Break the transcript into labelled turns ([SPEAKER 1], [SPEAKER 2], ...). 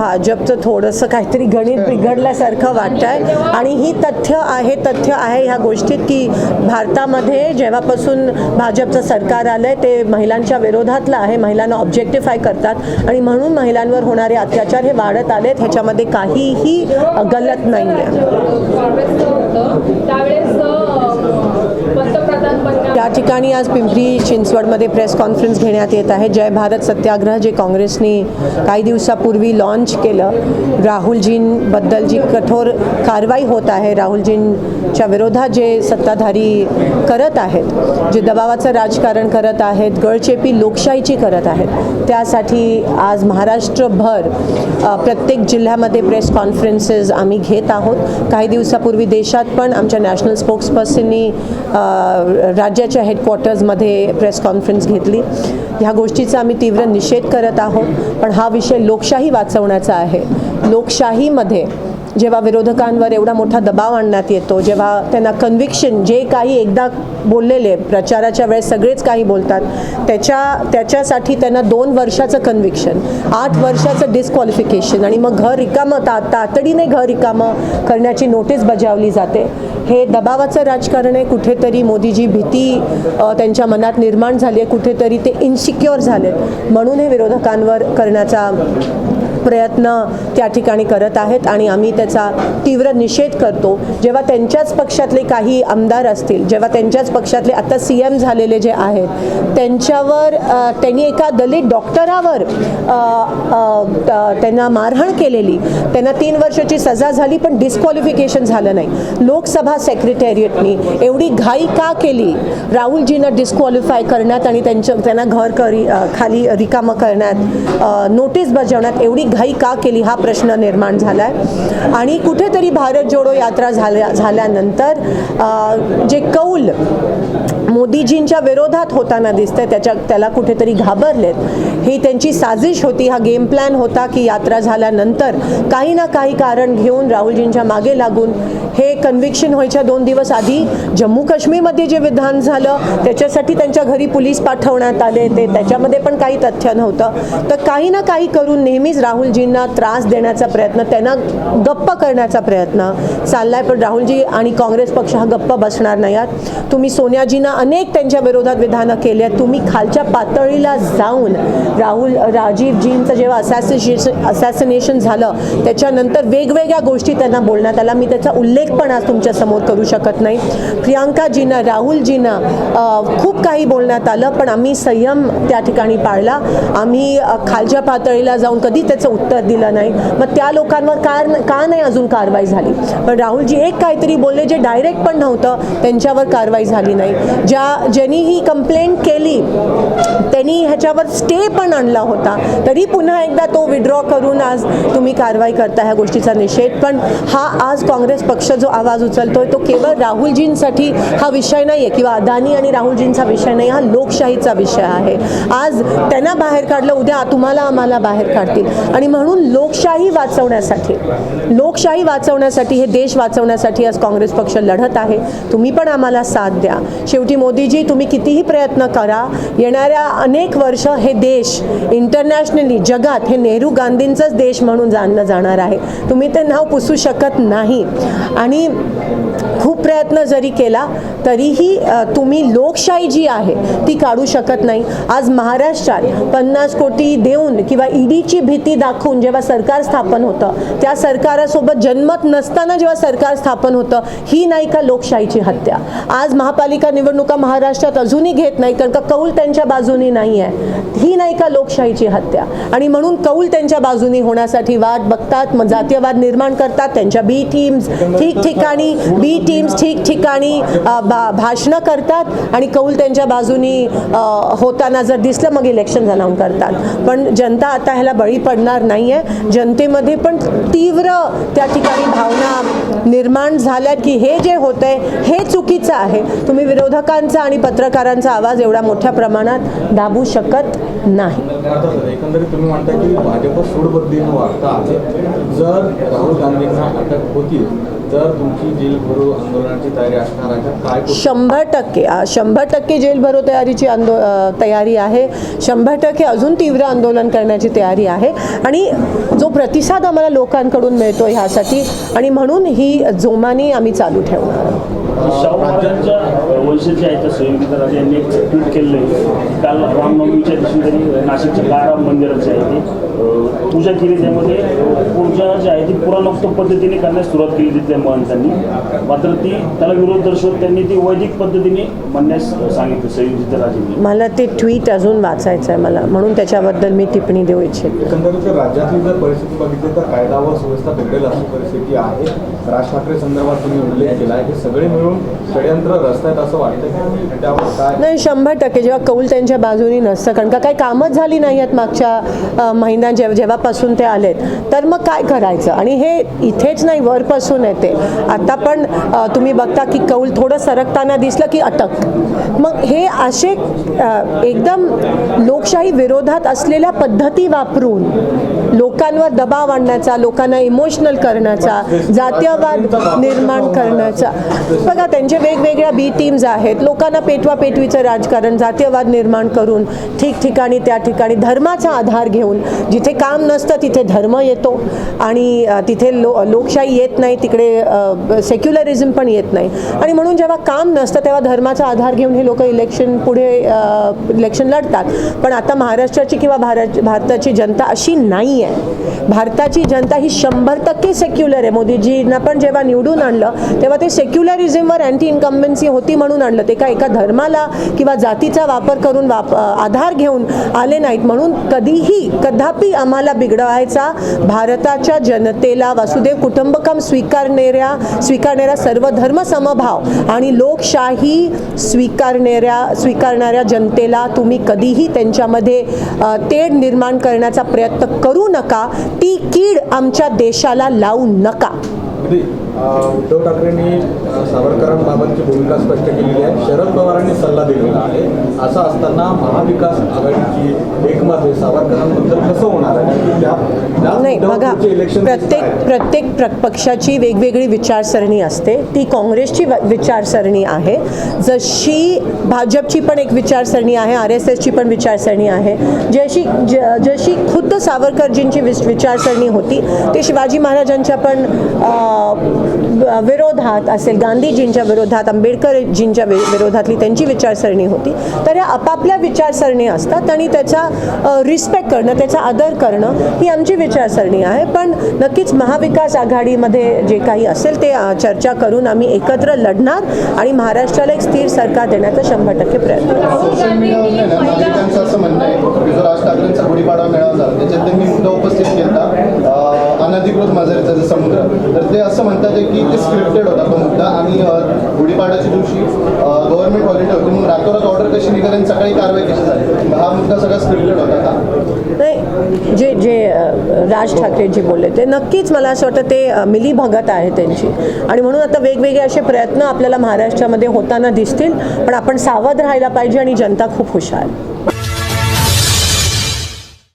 [SPEAKER 1] भाजपचं थोडंसं काहीतरी गणित बिघडल्यासारखं वाटतं आहे आणि ही तथ्य आहे तथ्य आहे ह्या गोष्टीत की भारतामध्ये जेव्हापासून भाजपचं सरकार आलं आहे ते महिलांच्या विरोधातलं आहे. महिलांना ऑब्जेक्टिफाय करतात. आणि म्हणून महिलांवर होणारे अत्याचार हे वाढत आलेत. ह्याच्यामध्ये काहीही गलत नाही आहे त्या ठिकाणी आज पिंपरी चिंचवडमध्ये प्रेस कॉन्फरन्स घेण्यात येत आहे. जय भारत सत्याग्रह जे काँग्रेसने काही दिवसापूर्वी लॉन्च केलं. राहुलजींबद्दल जी कठोर कारवाई होत आहे. राहुलजींच्या विरोधात जे सत्ताधारी करत आहेत जे दबावाचं राजकारण करत आहेत गळचेपी लोकशाहीची करत आहेत त्यासाठी आज महाराष्ट्रभर प्रत्येक जिल्ह्यामध्ये प्रेस कॉन्फरन्सेस आम्ही घेत आहोत. काही दिवसापूर्वी देशात पण आमच्या नॅशनल स्पोक्सपर्सननी राज्याच्या हेडक्वार्टर्समध्ये प्रेस कॉन्फरन्स घेतली. ह्या गोष्टीचा आम्ही तीव्र निषेध करत आहोत. पण हा विषय लोकशाही वाचवण्याचा आहे. लोकशाहीमध्ये जेव्हा विरोधकांवर एवढा मोठा दबाव आणण्यात येतो जेव्हा त्यांना कन्व्हिक्शन जे काही एकदा बोललेले प्रचाराच्या वेळेस सगळेच काही बोलतात त्याच्या त्याच्यासाठी त्यांना दोन वर्षाचं कन्व्हिक्शन आठ वर्षाचं डिस्क्वालिफिकेशन आणि मग घर रिकामं ता तातडीने घर रिकामं करण्याची नोटीस बजावली जाते. हे दबावाचं राजकारण आहे. कुठेतरी मोदीजी भीती त्यांच्या मनात निर्माण झाली आहे. कुठेतरी ते इन्सिक्युअर झालेत. म्हणून हे विरोधकांवर करण्याचा प्रयत्न त्या ठिकाणी करत आहेत आणि आम्ही त्याचा तीव्र निषेध करतो. जेव्हा त्यांच्याच पक्षातले काही आमदार असतील जेव्हा त्यांच्याच पक्षातले आता सी एम झालेले जे आहेत त्यांच्यावर त्यांनी एका दलित डॉक्टरावर त्यांना मारहाण केलेली. त्यांना तीन वर्षाची सजा झाली पण डिस्क्वालिफिकेशन झालं नाही. लोकसभा सेक्रेटेरिएटनी एवढी घाई का केली? राहुलजींना डिस्क्वालिफाय करण्यात आणि त्यांच्या त्यांना घर करी खाली रिकामं करण्यात नोटीस बजावण्यात एवढी घाई का केली हा प्रश्न निर्माण झाला आहे आणि कुठेतरी भारत जोडो यात्रा झाल्या झाल्यानंतर जे कौल मोदीजींच्या विरोधात होताना दिसतंय त्याच्या त्याला कुठेतरी घाबरलेत. ही त्यांची साजिश होती हा गेम प्लॅन होता की यात्रा झाल्यानंतर काही ना काही कारण घेऊन राहुलजींच्या मागे लागून हे कन्व्हिक्शन व्हायच्या दोन दिवस आधी जम्मू काश्मीरमध्ये जे विधान झालं त्याच्यासाठी त्यांच्या घरी पोलीस पाठवण्यात आले ते त्याच्यामध्ये पण काही तथ्य नव्हतं. तर काही ना काही करून नेहमीच राहुल राहुलजींना त्रास देण्याचा प्रयत्न त्यांना गप्प करण्याचा प्रयत्न चाललाय पण राहुलजी आणि काँग्रेस पक्ष हा गप्प बसणार नाही आहात. तुम्ही सोनियाजींना अनेक त्यांच्या विरोधात विधानं केली आहेत. तुम्ही खालच्या पातळीला जाऊन राहुल राजीवजींचं जेव्हा असॅसिनेशन असॅसिनेशन झालं त्याच्यानंतर वेगवेगळ्या गोष्टी त्यांना बोलण्यात आला मी त्याचा उल्लेख पण आज तुमच्यासमोर करू शकत नाही. प्रियांकाजींना राहुलजींना खूप काही बोलण्यात आलं पण आम्ही संयम त्या ठिकाणी पाळला. आम्ही खालच्या पातळीला जाऊन कधी त्याचं उत्तर दिलं नाही. मग त्या लोकांवर का का नाही अजून कारवाई झाली? पण राहुलजी एक काहीतरी बोलले जे डायरेक्ट पण नव्हतं त्यांच्यावर कारवाई झाली नाही. ज्या ज्यांनी ही कंप्लेंट केली त्यांनी ह्याच्यावर स्टे पण आणला होता. तरी पुन्हा एकदा तो विड्रॉ करून आज तुम्ही कारवाई करता ह्या गोष्टीचा निषेध. पण हा आज काँग्रेस पक्ष जो आवाज उचलतोय तो केवळ राहुलजींसाठी हा विषय नाही आहे किंवा अदानी आणि राहुलजींचा विषय नाही हा लोकशाहीचा विषय आहे. आज त्यांना बाहेर काढलं उद्या तुम्हाला आम्हाला बाहेर काढतील. आणि म्हणून लोकशाही वाचवण्यासाठी लोकशाही वाचवण्यासाठी हे देश वाचवण्यासाठी आज काँग्रेस पक्ष लढत आहे. तुम्ही पण आम्हाला साथ द्या. शेवटी मोदीजी तुम्ही कितीही प्रयत्न करा येणाऱ्या अनेक वर्ष हे देश इंटरनॅशनली जगात हे नेहरू गांधींचंच देश म्हणून जाणलं जाणार आहे. तुम्ही ते नाव पुसू शकत नाही. आणि खूप प्रयत्न जरी केला तरीही तुम्ही लोकशाही जी आहे ती काढू शकत नाही. आज महाराष्ट्रात पन्नास कोटी देऊन किंवा ईडीची भीती दाखवून जेव्हा सरकार स्थापन होतं त्या सरकारासोबत जन्मत नसताना जेव्हा सरकार स्थापन होतं ही नाही का लोकशाहीची हत्या? आज महापालिका निवडणुका महाराष्ट्रात अजूनही घेत नाही कारण का कौल त्यांच्या बाजूनी नाही आहे. ही नाही का लोकशाहीची हत्या? आणि म्हणून कौल त्यांच्या बाजूनी होण्यासाठी वाट बघतात मग जातीयवाद निर्माण करतात त्यांच्या बी टीम्स ठिकठिकाणी बी टीम्स ठिकठिकाणी भा भाषणं करतात आणि कौल त्यांच्या बाजूनी होताना जर दिसलं मग इलेक्शन अनाऊन करतात. पण जनता आता ह्याला बळी पडणार नाही आहे जनतेमध्ये पण तीव्र त्या ठिकाणी भावना निर्माण झाल्यात की हे जे होत आहे हे चुकीचं आहे. तुम्ही विरोधकांचा आणि पत्रकारांचा आवाज एवढा मोठ्या प्रमाणात दाबू शकत नाही.
[SPEAKER 2] एकंदरीत तुम्ही म्हणता की भाजप सूडबद्दीनं जर राहुल गांधींना अटक होती जर तुमची जेल भरो आंदोलनाची तयारी असणार आहे. तर काय
[SPEAKER 1] शंभर टक्के शंभर टक्के जेल भरो तयारीची आंदो तयारी आहे. शंभर टक्के अजून तीव्र आंदोलन करण्याची तयारी आहे. आणि जो प्रतिसाद आम्हाला लोकांकडून मिळतो ह्यासाठी आणि म्हणून ही जोमाने आम्ही चालू ठेवणार. आहोत.
[SPEAKER 3] शाहू महाराजांच्या वंशज आहेत त्या संयोगिता राजे यांनी एक ट्विट आहे काल रामनवमीच्या दिवशी नाशिकच्या काळाराम मंदिरात जे आहे पूजा केली त्यामध्ये. पूजा जी आहे ती पुराणोक्त पद्धतीने करण्यास सुरुवात केली तिथल्या महंतांनी मात्र ती त्याला विरोध दर्शवत त्यांनी ती वैदिक पद्धतीने म्हणण्यास सांगितलं संयोगिता राजेंनी.
[SPEAKER 1] मला ते ट्विट अजून वाचायचं आहे मला. म्हणून त्याच्याबद्दल मी टिप्पणी देऊ इच्छिते.
[SPEAKER 2] एकंदरीत राज्यातली जर परिस्थिती बघितली तर कायदा व सुव्यवस्था बिघडेल अशी परिस्थिती आहे. राज ठाकरे संदर्भात तुम्ही उल्लेख केला आहे हे सगळे मिळून षडयंत्र रस्त्यात असं वाटतं त्यावर काय
[SPEAKER 1] नाही शंभर टक्के. जेव्हा कौल त्यांच्या बाजूनी नसतं कारण का काही कामच झाली नाही आहेत मागच्या अ, महिन्यात जेव्हा जेव्हापासून ते आलेत तर मग काय करायचं? आणि हे इथेच नाही वरपासून येते. आता पण तुम्ही बघता की कौल थोडं सरकताना दिसलं की अटक. मग हे असे एकदम लोकशाही विरोधात असलेल्या पद्धती वापरून लोकांवर दबाव आणण्याचा लोकांना इमोशनल करण्याचा जातीयवाद निर्माण करण्याचा. बघा त्यांचे वेगवेगळ्या बी टीम्स आहेत. लोकांना पेटवा पेटवीचं राजकारण जातीयवाद निर्माण करून ठिकठिकाणी त्या ठिकाणी धर्माचा आधार घेऊन जिथे काम नसतं तिथे धर्म येतो. आणि तिथे लो लोकशाही येत नाही तिकडे सेक्युलरिझम पण येत नाही. आणि म्हणून जेव्हा काम नसतं तेव्हा धर्माचा आधार घेऊन हे लोक इलेक्शन पुढे इलेक्शन लढतात. पण आता महाराष्ट्राची किंवा भारत भारताची जनता अशी नाही आहे भारताची जनता ही शंभर टक्के सेक्युलर आहे. मोदीजींना पण जेव्हा निवडून आणलं तेव्हा ते सेक्युलरिझमवर अँटी इन्कम्बन्सी होती म्हणून आणलं. ते का एका धर्माला किंवा जातीचा वापर करून वाप आधार घेऊन आले नाहीत. म्हणून कधीही कदापि आम्हाला बिघडवायचा. भारताच्या जनतेला वसुदेव कुटुंबकम स्वीकारणाऱ्या स्वीकारणाऱ्या सर्व धर्म समभाव आणि लोकशाही स्वीकारणाऱ्या स्वीकारणाऱ्या जनतेला तुम्ही कधीही त्यांच्यामध्ये तेढ निर्माण करण्याचा प्रयत्न करू नका. ती कीड आमच्या देशाला लावू नका.
[SPEAKER 2] उद्धव ठाकरेंनी सावरकरांबाबतची भूमिका स्पष्ट केलेली आहे. शरद पवारांनी सल्ला दिलेला आहे. असं असताना महाविकास आघाडीची एकमत आहे. सावरकरांबद्दल कसं होणार आहे?
[SPEAKER 1] नाही बघा प्रत्येक. प्रत्येक प्र पक्षाची वेगवेगळी विचारसरणी असते. ती काँग्रेसची विचारसरणी आहे. जशी भाजपची पण एक विचारसरणी आहे आर एस एसची पण विचारसरणी आहे. जशी जशी खुद्द सावरकरजींची विच विचारसरणी होती ती शिवाजी महाराजांच्या पण विरोधात असेल गांधीजींच्या विरोधात आंबेडकरजींच्या वि विरोधातली त्यांची विचारसरणी होती. तर ह्या आपापल्या विचारसरणी असतात आणि त्याचा रिस्पेक्ट करणं त्याचा आदर करणं ही आमची विचारसरणी आहे. पण नक्कीच महाविकास आघाडीमध्ये जे काही असेल ते चर्चा करून आम्ही एकत्र लढणार आणि महाराष्ट्राला एक स्थिर सरकार देण्याचा शंभर टक्के प्रयत्न
[SPEAKER 4] राज ठाकरेंचा समुद्र तर ते असं म्हणतात की ते स्क्रिप्टेड होता. तो मुद्दा आणि गुढीपाडाच्या दिवशी गव्हर्नमेंट हॉलिडे होती. म्हणून रातोरात ऑर्डर कशी निघाली आणि सकाळी कारवाई कशी झाली? हा मुद्दा सगळा स्क्रिप्टेड होता का?
[SPEAKER 1] नाही जे जे राज ठाकरेंची बोलले ते नक्कीच मला असं वाटतं ते मिली भगत आहे त्यांची. आणि म्हणून आता वेगवेगळे असे प्रयत्न आपल्याला महाराष्ट्रामध्ये होताना दिसतील पण आपण सावध राहायला पाहिजे आणि जनता खूप हुशार आहे.